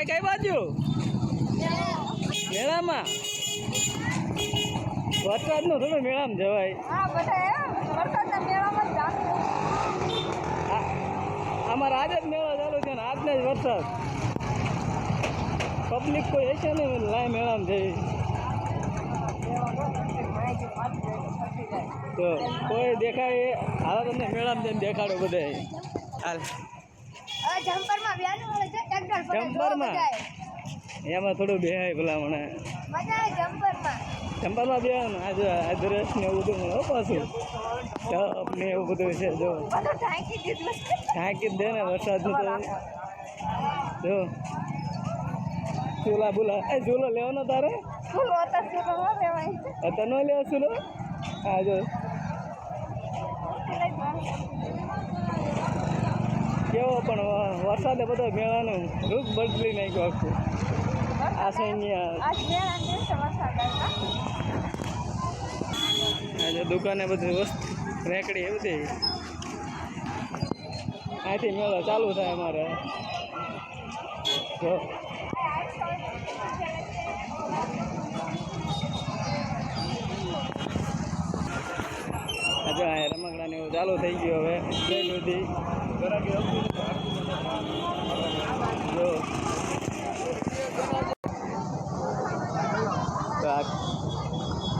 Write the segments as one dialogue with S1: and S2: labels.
S1: થાય કઈ બાજુ? મેળામાં? વરસાદનો તમે મેળામાં જવાય.
S2: આમાં બધા
S1: અમારા આજે જ મેળો ચાલુ છે ને આજને જ વરસાદ. પબ્લિક કોઈ હશે ને લાય મેળામાં જઈ. તો કોઈ દેખાય હાલ તમને મેળામાં જઈને દેખાડો બધાય. હાલ.
S2: જમ્પરમાં વ્યાનું મળે છે ટ્રેક્ટર પર
S1: જમ્પરમાં? એમાં થોડું બેહાય ભલા મને.
S2: મજા આવે જમ્પરમાં
S1: બે ને આજે અદરસ ને એવું બધું મળે પાછું. ટપ ને એવું બધું છે જો.
S2: ઢાંકી
S1: દે ને વરસાદનું તો. જો. ચૂલા બુલા. એ ચૂલો લેવાનો તારે? અત્યારે ન લેવા ચૂલો? હા જો. કેવો પણ વરસાદે બધો મેળાનું રૂપ બદલી નાખ્યું આખું. આ સૈન્ય દુકાને બધી વસ્તુ રેકડી એવું થઈ અહીંથી મેળો ચાલુ થાય અમારે. જો. આજે રમકડાને એવું ચાલુ થઈ ગયું હવે. જય બધી જો તો આ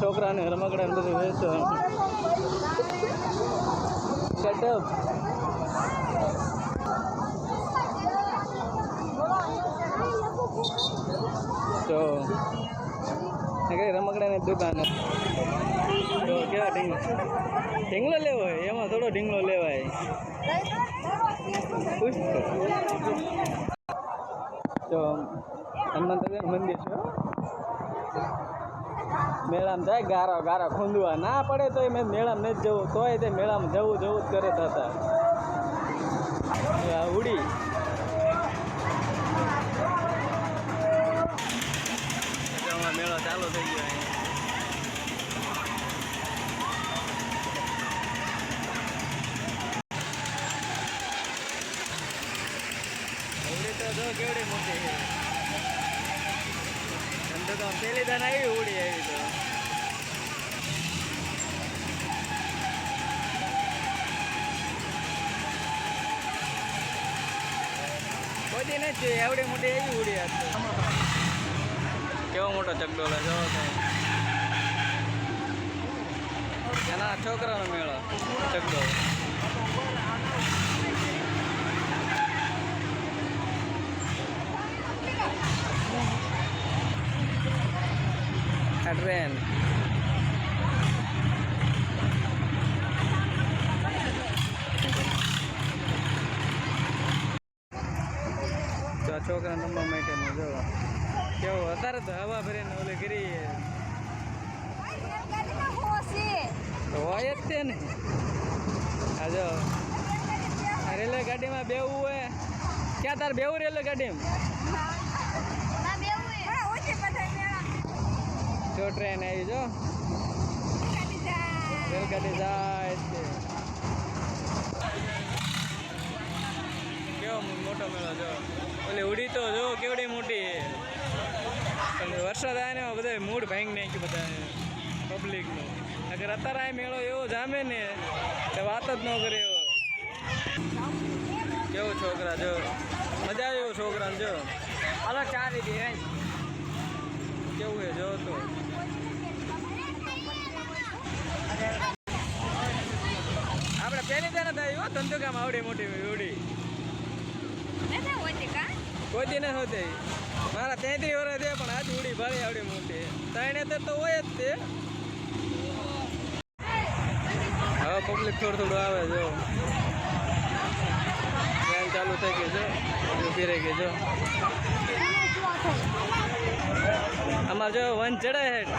S1: છોકરાને રમકડાને બધું વેચો ગડબ તો એ કઈ રમકડાની દુકાન તો કેવા ઢીંગલો ઢીંગલો લેવો હોય એમાં થોડો ઢીંગલો લેવાય મેળામાં જાય ગારો ગારો ખૂંદવા ના પડે તો મેં મેળામાં નથી જવું. તોય તે મેળામાં જવું જવું જ કરે આ ઉડી. મેળો ચાલુ થઈ ગયો. તો કેવડી મોટી છે. એમ તો પેલી ધન આવી ઉડી આવી તો. નથી એવડી મોટી એવી ઉડી આજ તો. કેવો મોટો ચકડોલો જો એના છોકરાનો મેળો, ચકડો. આ ટ્રેન તો આ છોકરા નંબર માટેનું જો કેવું, અત્યારે તો હવા ભરીને ઓલે કરી હોય જ છે ને. હા જો. રેલવે ગાડીમાં બેવું હોય. ક્યાં તાર બેવું રેલવે ગાડીમાં? જો ટ્રેન આવી જો. રેલગાડી જાય છે. કેવો મોટો મેળો જો. ઓલી ઉડી તો જો કેવડી મોટી વરસાદ આવે ને બધા મૂડ ભાંગી નાખ્યું બધા પબ્લિકનું અગર અત્યારે આ મેળો એવો જામે ને તો વાત જ ન કરે એવો. કેવો છોકરા જો. મજા આવે એવો છોકરાને જો. હાલો ચાલી દીધી કેવું છે જો તો. આપણે પહેલી તને થાય હો ધંધુકામ આવડી મોટી ઉડી. કોઈ દી નથી હોતી મારા તેત્રીસ વર્ષ છે પણ આજ ઉડી ભારી આવડી મોટી. ત્રણે તો હોય જ તે. હવે પબ્લિક થોડું થોડું આવે જો. ટ્રેન ચાલુ થઈ ગઈ છે. ઊભી રહી ગઈ જો અમારે જો વન ચડાય છે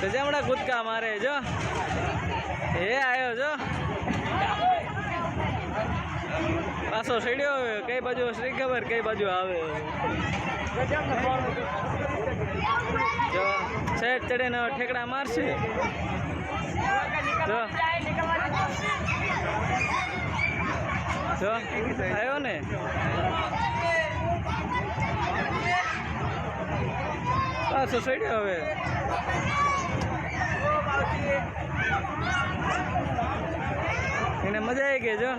S1: તો જમણા કૂદકા મારે જો. એ આવ્યો જો. પાછો સીડ્યો હવે. કઈ બાજુ શ્રી ખબર, કઈ બાજુ આવે. જો સેટ ચડીને ઠેકડા મારશે. જો. જો. આવ્યો ને. પાછો સડ્યો હવે. એને મજા આવી ગઈ જો.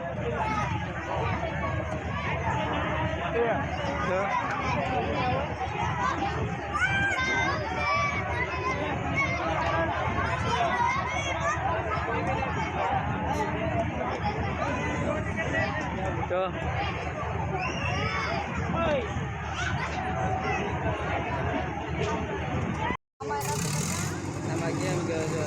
S1: જો. તો આમાં કેમ કે જો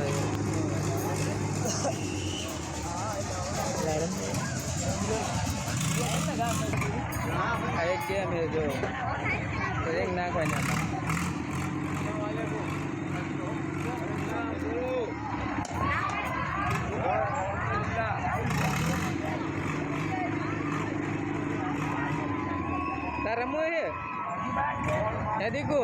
S1: આ એક ગેમ છે જો એક નાખવાની. તારે છે હે દીકુ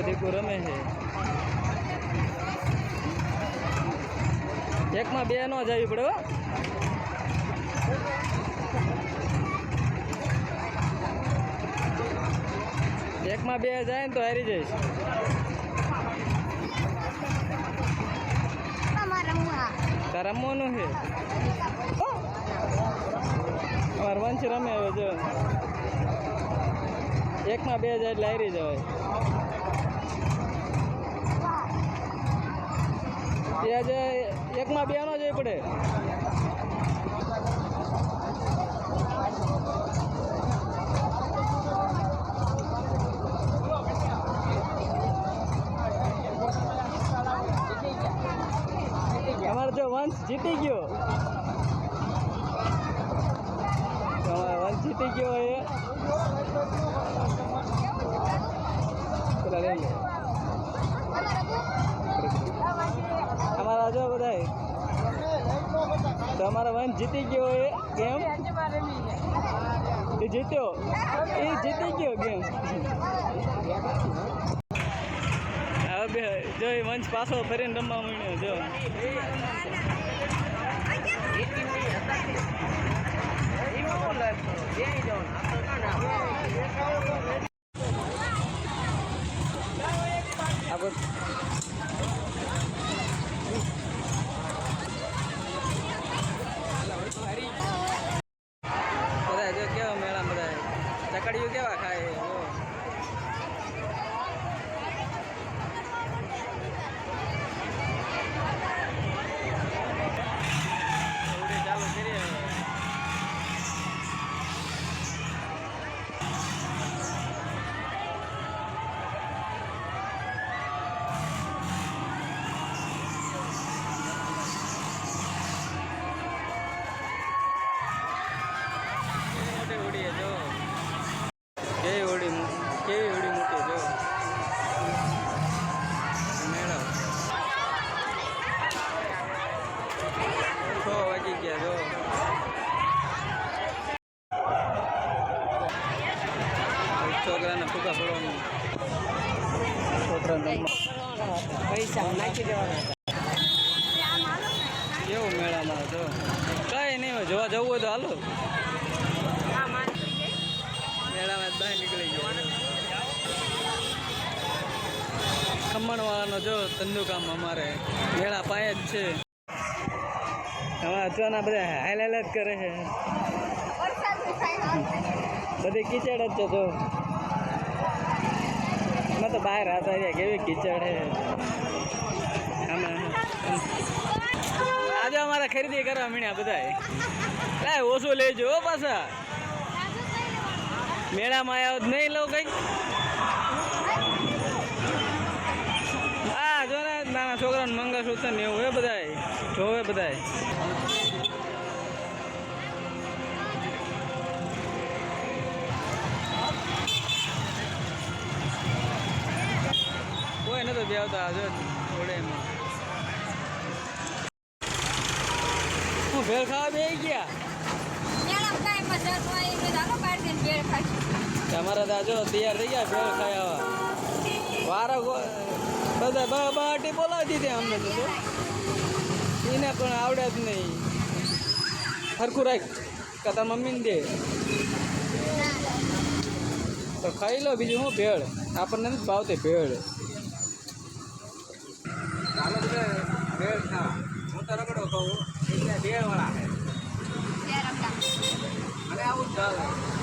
S1: એમાં રમે છે. એકમાં બે ન જવી પડે હો. એકમાં બે જાય ને તો હારી જઈશ. રમવાનું છે? અમાર વંશ રમે હવે જો. એકમાં બે જાય એટલે હારી જવાય. ત્યાં જે એકમાં બે નો જઈ પડે. અમારે જો વંશ જીતી ગયો. વંશ જીતી ગયો એ પેલા લઈ લે. અમારા જો બધા તો અમારો વંશ જીતી ગયો એ ગેમ એ જીત્યો? એ જીતી ગયો ગેમ હવે બે, જો એ વંશ પાછો ફરીને રમવા માંડ્યો, જો. જવું હોય તો હાલો. મેળામાં બહાર નીકળી ગયો. ખમણવાળાનો જો જો ધંધુકામ અમારે. મેળા પાયે જ છે. હવે અચવાના બધા હાલ હાલ જ કરે છે. બધી કીચડ જ છે જો મેં તો બહાર હતા રહ્યા કેવી કીચડ છે. આમાં. આજે અમારે ખરીદી કરવા મીણ્યા બધા લાય ઓછું લેજો હો પાછા. મેળામાં આવ્યો નહીં લઉં કંઈક હા જો ને નાના છોકરાને મંગળસૂત્ર ને એવું હોય બધાય. જોવે બધાય. કોઈ નતો બેવતા જો હું ભેળ ખાવા બે ગયા?
S2: તો
S1: અમારા દાજો તૈયાર થઈ ગયા ભેળ ખાઈ આવા. વારા ગો- બધા બા બાટી બોલાવી દીધી અમને તો એને પણ આવડે જ નહીં. સરખું રાખ તાર મમ્મીને દે. તો ખાઈ લો બીજું શું ભેળ? આપણને નથી ભાવતી ભેળ. ચાલો બધા બે વાળા છે. અને આવું ચાલે.